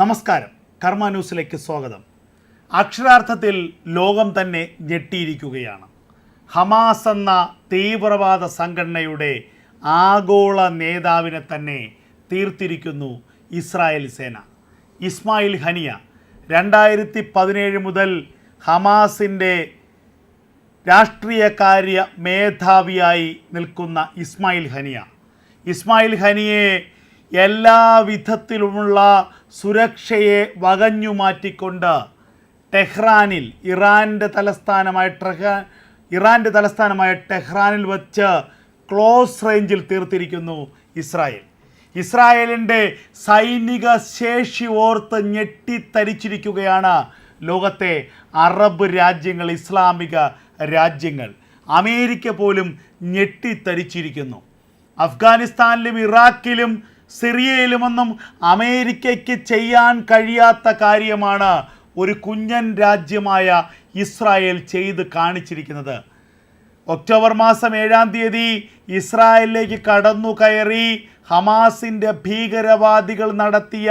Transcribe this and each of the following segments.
നമസ്കാരം. കർമ്മ ന്യൂസിലേക്ക് സ്വാഗതം. അക്ഷരാർത്ഥത്തിൽ ലോകം തന്നെ ഞെട്ടിയിരിക്കുകയാണ്. ഹമാസ് എന്ന തീവ്രവാദ സംഘടനയുടെ ആഗോള നേതാവിനെ തന്നെ തീർത്തിരിക്കുന്നു ഇസ്രായേൽ സേന. ഇസ്മായിൽ ഹനിയ രണ്ടായിരത്തി പതിനേഴ് മുതൽ ഹമാസിന്റെ രാഷ്ട്രീയകാര്യ മേധാവിയായി നിൽക്കുന്ന ഇസ്മായിൽ ഹനിയ. ഇസ്മായിൽ ഹനിയെ എല്ലാ വിധത്തിലുമുള്ള സുരക്ഷയെ വകഞ്ഞു മാറ്റിക്കൊണ്ട് ടെഹ്റാനിൽ ഇറാന്റെ തലസ്ഥാനമായ ടെഹ്റാ ഇറാന്റെ തലസ്ഥാനമായ ടെഹ്റാനിൽ വച്ച് ക്ലോസ് റേഞ്ചിൽ തീർത്തിരിക്കുന്നു ഇസ്രായേൽ. ഇസ്രായേലിന്റെ സൈനിക ശേഷി ഓർത്ത് ഞെട്ടിത്തരിച്ചിരിക്കുകയാണ് ലോകത്തെ അറബ് രാജ്യങ്ങൾ ഇസ്ലാമിക രാജ്യങ്ങൾ. അമേരിക്ക പോലും ഞെട്ടിത്തരിച്ചിരിക്കുന്നു. അഫ്ഗാനിസ്ഥാനിലും ഇറാഖിലും സിറിയയിലുമൊന്നും അമേരിക്കയ്ക്ക് ചെയ്യാൻ കഴിയാത്ത കാര്യമാണ് ഒരു കുഞ്ഞൻ രാജ്യമായ ഇസ്രായേൽ ചെയ്ത് കാണിച്ചിരിക്കുന്നത്. ഒക്ടോബർ മാസം ഏഴാം തീയതി ഇസ്രായേലിലേക്ക് കടന്നു കയറി ഹമാസിന്റെ ഭീകരവാദികൾ നടത്തിയ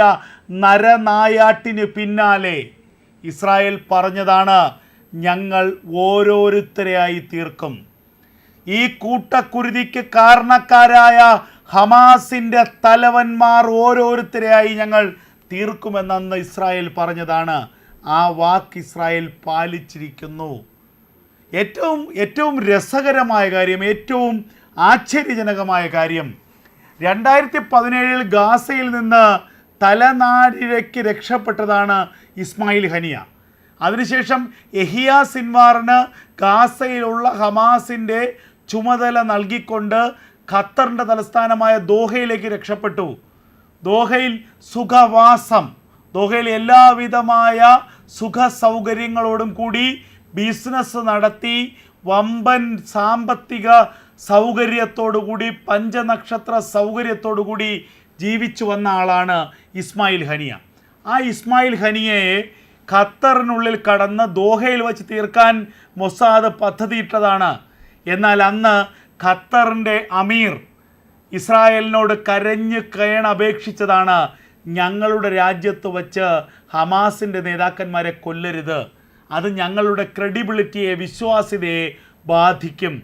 നരനായാട്ടിന് പിന്നാലെ ഇസ്രായേൽ പറഞ്ഞതാണ് ഞങ്ങൾ ഓരോരുത്തരെയായി തീർക്കും. ഈ കൂട്ടക്കുരുതിക്ക് കാരണക്കാരായ ഹമാസിന്റെ തലവന്മാർ ഓരോരുത്തരെയായി ഞങ്ങൾ തീർക്കുമെന്നന്ന് ഇസ്രായേൽ പറഞ്ഞതാണ്. ആ വാക്ക് ഇസ്രായേൽ പാലിച്ചിരിക്കുന്നു. ഏറ്റവും ഏറ്റവും രസകരമായ കാര്യം ഏറ്റവും ആശ്ചര്യജനകമായ കാര്യം രണ്ടായിരത്തി പതിനേഴിൽ ഗാസയിൽ നിന്ന് തലനാരിഴയ്ക്ക് രക്ഷപ്പെട്ടതാണ് ഇസ്മായിൽ ഹനിയ. അതിനുശേഷം എഹിയ സിൻവാറിന് ഗാസയിലുള്ള ഹമാസിന്റെ ചുമതല നൽകിക്കൊണ്ട് ഖത്തറിന്റെ തലസ്ഥാനമായ ദോഹയിലേക്ക് രക്ഷപ്പെട്ടു. ദോഹയിൽ സുഖവാസം ദോഹയിൽ എല്ലാവിധമായ സുഖ സൗകര്യങ്ങളോടും കൂടി ബിസിനസ് നടത്തി വമ്പൻ സാമ്പത്തിക സൗകര്യത്തോടുകൂടി പഞ്ചനക്ഷത്ര സൗകര്യത്തോടുകൂടി ജീവിച്ചു വന്ന ആളാണ് ഇസ്മായിൽ ഹനിയ. ആ ഇസ്മായിൽ ഹനിയയെ ഖത്തറിനുള്ളിൽ കടന്ന് ദോഹയിൽ വച്ച് തീർക്കാൻ മൊസാദ് പദ്ധതിയിട്ടതാണ്. എന്നാൽ അന്ന് ഖത്തറിന്റെ അമീർ ഇസ്രായേലിനോട് കരഞ്ഞ് കയണപേക്ഷിച്ചതാണ് ഞങ്ങളുടെ രാജ്യത്ത് വച്ച് ഹമാസിന്റെ നേതാക്കന്മാരെ കൊല്ലരുത്. അത് ഞങ്ങളുടെ ക്രെഡിബിലിറ്റിയെ വിശ്വാസ്യതയെ ബാധിക്കും.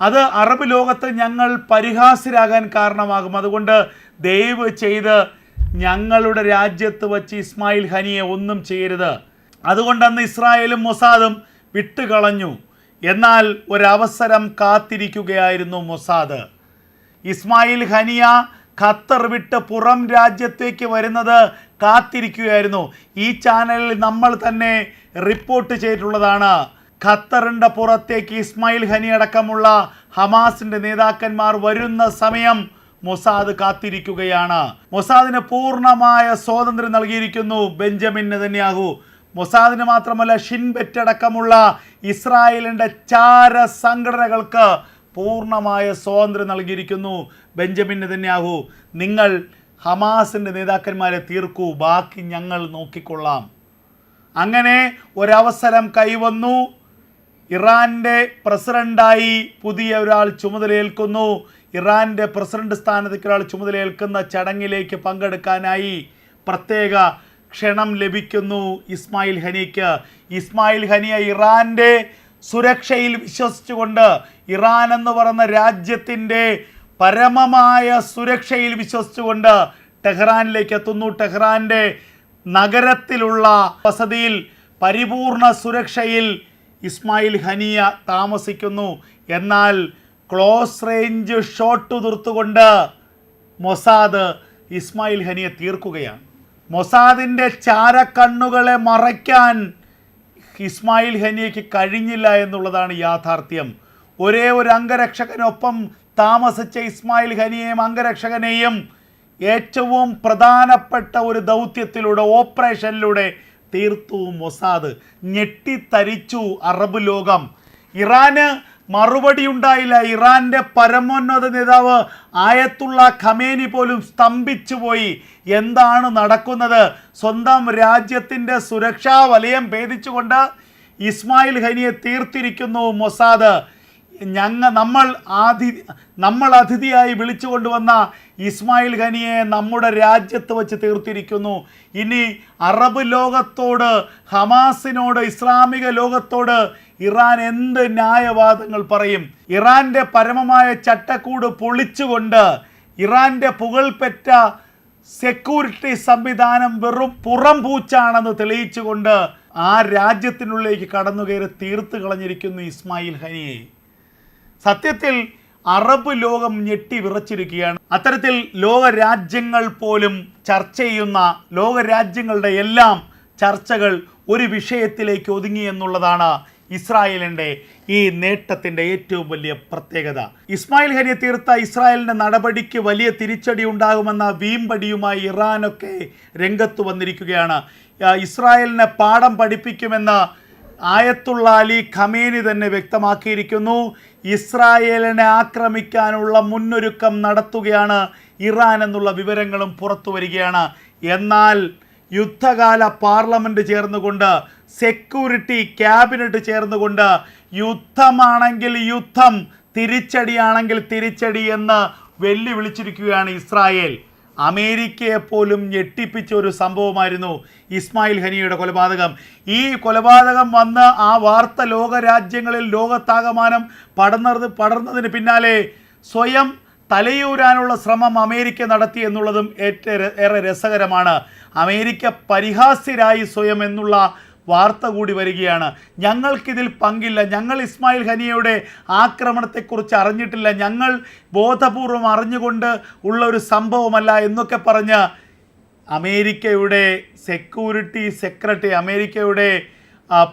അത് അറബ് ലോകത്ത് ഞങ്ങൾ പരിഹാസ്യരാകാൻ കാരണമാകും. അതുകൊണ്ട് ദയവ് ചെയ്ത് ഞങ്ങളുടെ രാജ്യത്ത് വച്ച് ഇസ്മായിൽ ഹനിയെ ഒന്നും ചെയ്യരുത്. അതുകൊണ്ട് അന്ന് ഇസ്രായേലും മൊസാദും വിട്ടുകളഞ്ഞു. എന്നാൽ ഒരവസരം കാത്തിരിക്കുകയായിരുന്നു മൊസാദ്. ഇസ്മായിൽ ഹനിയ ഖത്തർ വിട്ട് പുറം രാജ്യത്തേക്ക് വരുന്നത് കാത്തിരിക്കുകയായിരുന്നു. ഈ ചാനലിൽ നമ്മൾ തന്നെ റിപ്പോർട്ട് ചെയ്തിട്ടുള്ളതാണ്. ഖത്തറിന്റെ പുറത്തേക്ക് ഇസ്മായിൽ ഹനി അടക്കമുള്ള ഹമാസിന്റെ നേതാക്കന്മാർ വരുന്ന സമയം മൊസാദ് കാത്തിരിക്കുകയാണ്. മൊസാദിന് പൂർണമായ സ്വാതന്ത്ര്യം നൽകിയിരിക്കുന്നു ബെഞ്ചമിൻ നെതന്യാഹു. മൊസാദിന് മാത്രമല്ല ഷിൻബെറ്റ് അടക്കമുള്ള ഇസ്രായേലിന്റെ ചാര സംഘടനകൾക്ക് പൂർണമായ സ്വാതന്ത്ര്യം നൽകിയിരിക്കുന്നു. ബെഞ്ചമിൻ നെതന്യാഹു നിങ്ങൾ ഹമാസിന്റെ നേതാക്കന്മാരെ തീർക്കൂ ബാക്കി ഞങ്ങൾ നോക്കിക്കൊള്ളാം. അങ്ങനെ ഒരവസരം കൈവന്നു. ഇറാന്റെ പ്രസിഡന്റായി പുതിയ ഒരാൾ ചുമതലയേൽക്കുന്നു. ഇറാന്റെ പ്രസിഡന്റ് സ്ഥാനത്തേക്ക് ഒരാൾ ചുമതലയേൽക്കുന്ന ചടങ്ങിലേക്ക് പങ്കെടുക്കാനായി പ്രത്യേക ക്ഷണം ലഭിക്കുന്നു ഇസ്മായിൽ ഹനിക്ക്. ഇസ്മായിൽ ഹനിയ ഇറാന്റെ സുരക്ഷയിൽ വിശ്വസിച്ചുകൊണ്ട് ഇറാൻ എന്ന് പറയുന്ന രാജ്യത്തിന്റെ പരമമായ സുരക്ഷയിൽ വിശ്വസിച്ചുകൊണ്ട് ടെഹ്റാനിലേക്ക് എത്തുന്നു. ടെഹ്റാന്റെ നഗരത്തിലുള്ള വസതിയിൽ പരിപൂർണ സുരക്ഷയിൽ ഇസ്മായിൽ ഹനിയ താമസിക്കുന്നു. എന്നാൽ ക്ലോസ് റേഞ്ച് ഷോട്ട് തീർത്തുകൊണ്ട് മൊസാദ് ഇസ്മായിൽ ഹനിയെ തീർക്കുകയാണ്. മൊസാദിന്റെ ചാരക്കണ്ണുകളെ മറയ്ക്കാൻ ഇസ്മായിൽ ഹനിയയ്ക്ക് കഴിഞ്ഞില്ല എന്നുള്ളതാണ് യാഥാർത്ഥ്യം. ഒരേ ഒരു അംഗരക്ഷകനൊപ്പം താമസിച്ച ഇസ്മായിൽ ഹനിയെയും അംഗരക്ഷകനെയും ഏറ്റവും പ്രധാനപ്പെട്ട ഒരു ദൗത്യത്തിലൂടെ ഓപ്പറേഷനിലൂടെ തീർത്തു മൊസാദ്. ഞെട്ടിത്തരിച്ചു അറബ് ലോകം. ഇറാന് മറുപടി ഉണ്ടായില്ല ഇറാന്റെ പരമോന്നത നേതാവ് ആയത്തുള്ള ഖമേനി പോലും സ്തംഭിച്ചു പോയി എന്താണ് നടക്കുന്നത്? സ്വന്തം രാജ്യത്തിന്റെ സുരക്ഷാ വലയം ഭേദിച്ചുകൊണ്ട് ഇസ്മായിൽ ഹനിയെ തീർത്തിരിക്കുന്നു മൊസാദ്. ഞങ്ങ നമ്മൾ ആതി നമ്മൾ അതിഥിയായി വിളിച്ചു കൊണ്ടുവന്ന ഇസ്മായിൽ ഖനിയെ നമ്മുടെ രാജ്യത്ത് വെച്ച് തീർത്തിരിക്കുന്നു. ഇനി അറബ് ലോകത്തോട് ഹമാസിനോട് ഇസ്ലാമിക ലോകത്തോട് ഇറാൻ എന്ത് ന്യായവാദങ്ങൾ പറയും? ഇറാന്റെ പരമമായ ചട്ടക്കൂട് പൊളിച്ചുകൊണ്ട് ഇറാന്റെ പുകൾപെറ്റ സെക്യൂരിറ്റി സംവിധാനം വെറും പുറം പൂച്ചാണെന്ന് തെളിയിച്ചുകൊണ്ട് ആ രാജ്യത്തിനുള്ളിലേക്ക് കടന്നു കയറി തീർത്ത് കളഞ്ഞിരിക്കുന്നു ഇസ്മായിൽ ഹനിയെ സത്യത്തിൽ അറബ് ലോകം ഞെട്ടി വിറച്ചിരിക്കുകയാണ്. അത്തരത്തിൽ ലോകരാജ്യങ്ങൾ പോലും ചർച്ച ചെയ്യുന്ന ലോകരാജ്യങ്ങളുടെ എല്ലാം ചർച്ചകൾ ഒരു വിഷയത്തിലേക്ക് ഒതുങ്ങി എന്നുള്ളതാണ് ഇസ്രായേലിന്റെ ഈ നേട്ടത്തിന്റെ ഏറ്റവും വലിയ പ്രത്യേകത. ഇസ്മായിൽ ഹരിയ തീർത്ത ഇസ്രായേലിന്റെ നടപടിക്ക് വലിയ തിരിച്ചടി ഉണ്ടാകുമെന്ന വീമ്പടിയുമായി ഇറാനൊക്കെ രംഗത്ത് വന്നിരിക്കുകയാണ്. ഇസ്രായേലിനെ പാഠം പഠിപ്പിക്കുമെന്ന് ആയത്തുള്ള അലി ഖമേനി തന്നെ വ്യക്തമാക്കിയിരിക്കുന്നു. ഇസ്രായേലിനെ ആക്രമിക്കാനുള്ള മുന്നൊരുക്കം നടത്തുകയാണ് ഇറാൻ എന്നുള്ള വിവരങ്ങളും പുറത്തു വരികയാണ്. എന്നാൽ യുദ്ധകാല പാർലമെന്റ് ചേർന്നുകൊണ്ട് സെക്യൂരിറ്റി ക്യാബിനറ്റ് ചേർന്നുകൊണ്ട് യുദ്ധമാണെങ്കിൽ യുദ്ധം തിരിച്ചടിയാണെങ്കിൽ തിരിച്ചടി എന്ന് വെല്ലുവിളിച്ചിരിക്കുകയാണ് ഇസ്രായേൽ. അമേരിക്കയെ പോലും ഞെട്ടിപ്പിച്ച ഒരു സംഭവമായിരുന്നു ഇസ്മായിൽ ഹനിയുടെ കൊലപാതകം. ഈ കൊലപാതകം വന്ന് ആ വാർത്ത ലോക രാജ്യങ്ങളിൽ ലോകത്താകമാനം പടർന്നത് പടർന്നതിന് പിന്നാലെ സ്വയം തലയൂരാനുള്ള ശ്രമം അമേരിക്ക നടത്തി എന്നുള്ളതും ഏറെ രസകരമാണ്. അമേരിക്ക പരിഹാസ്യരായി സ്വയം എന്നുള്ള വാർത്ത കൂടി വരികയാണ്. ഞങ്ങൾക്കിതിൽ പങ്കില്ല. ഞങ്ങൾ ഇസ്മായിൽ ഹനിയയുടെ ആക്രമണത്തെക്കുറിച്ച് അറിഞ്ഞിട്ടില്ല. ഞങ്ങൾ ബോധപൂർവം അറിഞ്ഞുകൊണ്ട് ഉള്ള ഒരു സംഭവമല്ല എന്നൊക്കെ പറഞ്ഞ് അമേരിക്കയുടെ സെക്യൂരിറ്റി സെക്രട്ടറി അമേരിക്കയുടെ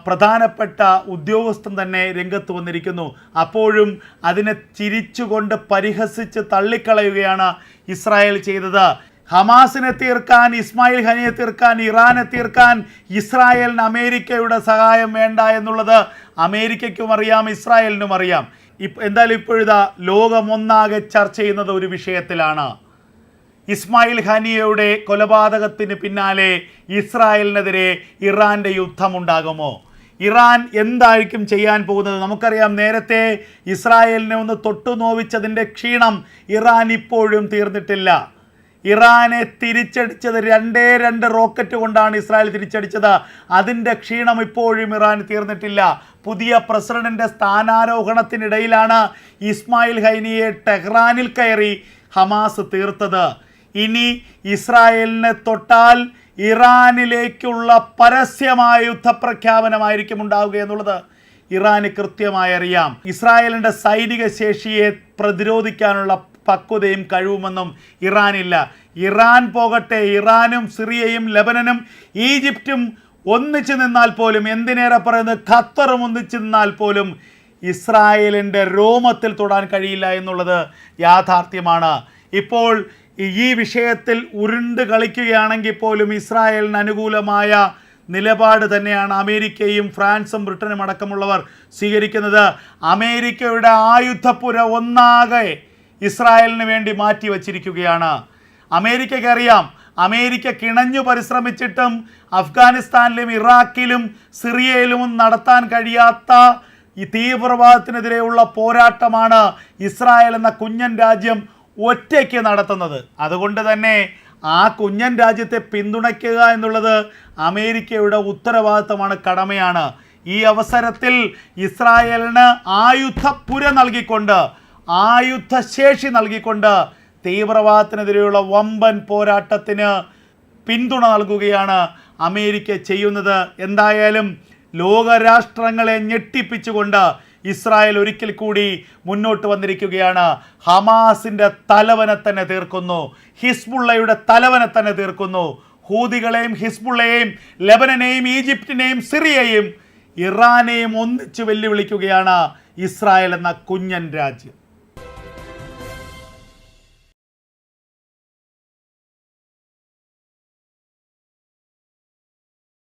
പ്രധാനപ്പെട്ട ഉദ്യോഗസ്ഥൻ തന്നെ രംഗത്ത് വന്നിരിക്കുന്നു. അപ്പോഴും അതിനെ ചിരിച്ചുകൊണ്ട് പരിഹസിച്ച് തള്ളിക്കളയുകയാണ് ഇസ്രായേൽ ചെയ്തത്. ഹമാസിനെ തീർക്കാൻ ഇസ്മായിൽ ഹനിയെ തീർക്കാൻ ഇറാനെ തീർക്കാൻ ഇസ്രായേലിന് അമേരിക്കയുടെ സഹായം വേണ്ട എന്നുള്ളത് അമേരിക്കയ്ക്കും അറിയാം ഇസ്രായേലിനും അറിയാം. ഇപ്പം എന്തായാലും ഇപ്പോഴിതാ ലോകമൊന്നാകെ ചർച്ച ചെയ്യുന്നത് ഒരു വിഷയത്തിലാണ്. ഇസ്മായിൽ ഹനിയയുടെ കൊലപാതകത്തിന് പിന്നാലെ ഇസ്രായേലിനെതിരെ ഇറാന്റെ യുദ്ധമുണ്ടാകുമോ? ഇറാൻ എന്തായിരിക്കും ചെയ്യാൻ പോകുന്നത്? നമുക്കറിയാം നേരത്തെ ഇസ്രായേലിനെ ഒന്ന് തൊട്ടു നോവിച്ചതിന്റെ ക്ഷീണം ഇറാൻ ഇപ്പോഴും തീർന്നിട്ടില്ല. ഇറാനെ തിരിച്ചടിച്ചത് രണ്ടേ രണ്ട് റോക്കറ്റ് കൊണ്ടാണ് ഇസ്രായേൽ തിരിച്ചടിച്ചത്. അതിന്റെ ക്ഷീണം ഇപ്പോഴും ഇറാൻ തീർന്നിട്ടില്ല. പുതിയ പ്രസിഡന്റിന്റെ സ്ഥാനാരോഹണത്തിനിടയിലാണ് ഇസ്മായിൽ ഹൈനിയെ ടെഹ്റാനിൽ കയറി ഹമാസ് തീർത്തത്. ഇനി ഇസ്രായേലിനെ തൊട്ടാൽ ഇറാനിലേക്കുള്ള പരസ്യമായ യുദ്ധപ്രഖ്യാപനമായിരിക്കും ഉണ്ടാവുക എന്നുള്ളത് ഇറാന് കൃത്യമായി അറിയാം. ഇസ്രായേലിന്റെ സൈനിക ശേഷിയെ പ്രതിരോധിക്കാനുള്ള പക്വതയും കഴിവുമെന്നും ഇറാനില്ല. ഇറാൻ പോകട്ടെ ഇറാനും സിറിയയും ലബനനും ഈജിപ്റ്റും ഒന്നിച്ചു നിന്നാൽ പോലും എന്തിനേറെ പറയുന്നത്? ഖത്തറും ഒന്നിച്ചു നിന്നാൽ പോലും ഇസ്രായേലിന്റെ രോമത്തിൽ തൊടാൻ കഴിയില്ല എന്നുള്ളത് യാഥാർത്ഥ്യമാണ്. ഇപ്പോൾ ഈ വിഷയത്തിൽ ഉരുണ്ട് കളിക്കുകയാണെങ്കിൽ പോലും ഇസ്രായേലിന് അനുകൂലമായ നിലപാട് തന്നെയാണ് അമേരിക്കയും ഫ്രാൻസും ബ്രിട്ടനും അടക്കമുള്ളവർ സ്വീകരിക്കുന്നത്. അമേരിക്കയുടെ ആയുധപ്പുര ഒന്നാകെ ഇസ്രായേലിന് വേണ്ടി മാറ്റി വച്ചിരിക്കുകയാണ്. അമേരിക്കയ്ക്ക് അറിയാം അമേരിക്ക കിണഞ്ഞു പരിശ്രമിച്ചിട്ടും അഫ്ഗാനിസ്ഥാനിലും ഇറാഖിലും സിറിയയിലും നടത്താൻ കഴിയാത്ത ഈ തീവ്രവാദത്തിനെതിരെയുള്ള പോരാട്ടമാണ് ഇസ്രായേൽ എന്ന കുഞ്ഞൻ രാജ്യം ഒറ്റയ്ക്ക് നടത്തുന്നത്. അതുകൊണ്ട് തന്നെ ആ കുഞ്ഞൻ രാജ്യത്തെ പിന്തുണയ്ക്കുക എന്നുള്ളത് അമേരിക്കയുടെ ഉത്തരവാദിത്തമാണ് കടമയാണ്. ഈ അവസരത്തിൽ ഇസ്രായേലിന് ആയുധപ്പുര നൽകിക്കൊണ്ട് ആയുധശേഷി നൽകിക്കൊണ്ട് തീവ്രവാദത്തിനെതിരെയുള്ള വമ്പൻ പോരാട്ടത്തിന് പിന്തുണ നൽകുകയാണ് അമേരിക്ക ചെയ്യുന്നത്. എന്തായാലും ലോകരാഷ്ട്രങ്ങളെ ഞെട്ടിപ്പിച്ചുകൊണ്ട് ഇസ്രായേൽ ഒരിക്കൽ കൂടി മുന്നോട്ട് വന്നിരിക്കുകയാണ്. ഹമാസിന്റെ തലവനെ തന്നെ തീർക്കുന്നു. ഹിസ്ബുള്ളയുടെ തലവനെ തന്നെ തീർക്കുന്നു. ഹൂതികളെയും ഹിസ്ബുള്ളയെയും ലബനനെയും ഈജിപ്തിനെയും സിറിയയും ഇറാനെയും ഒന്നിച്ചു വെല്ലുവിളിക്കുകയാണ് ഇസ്രായേൽ എന്ന കുഞ്ഞൻ രാജ്യം.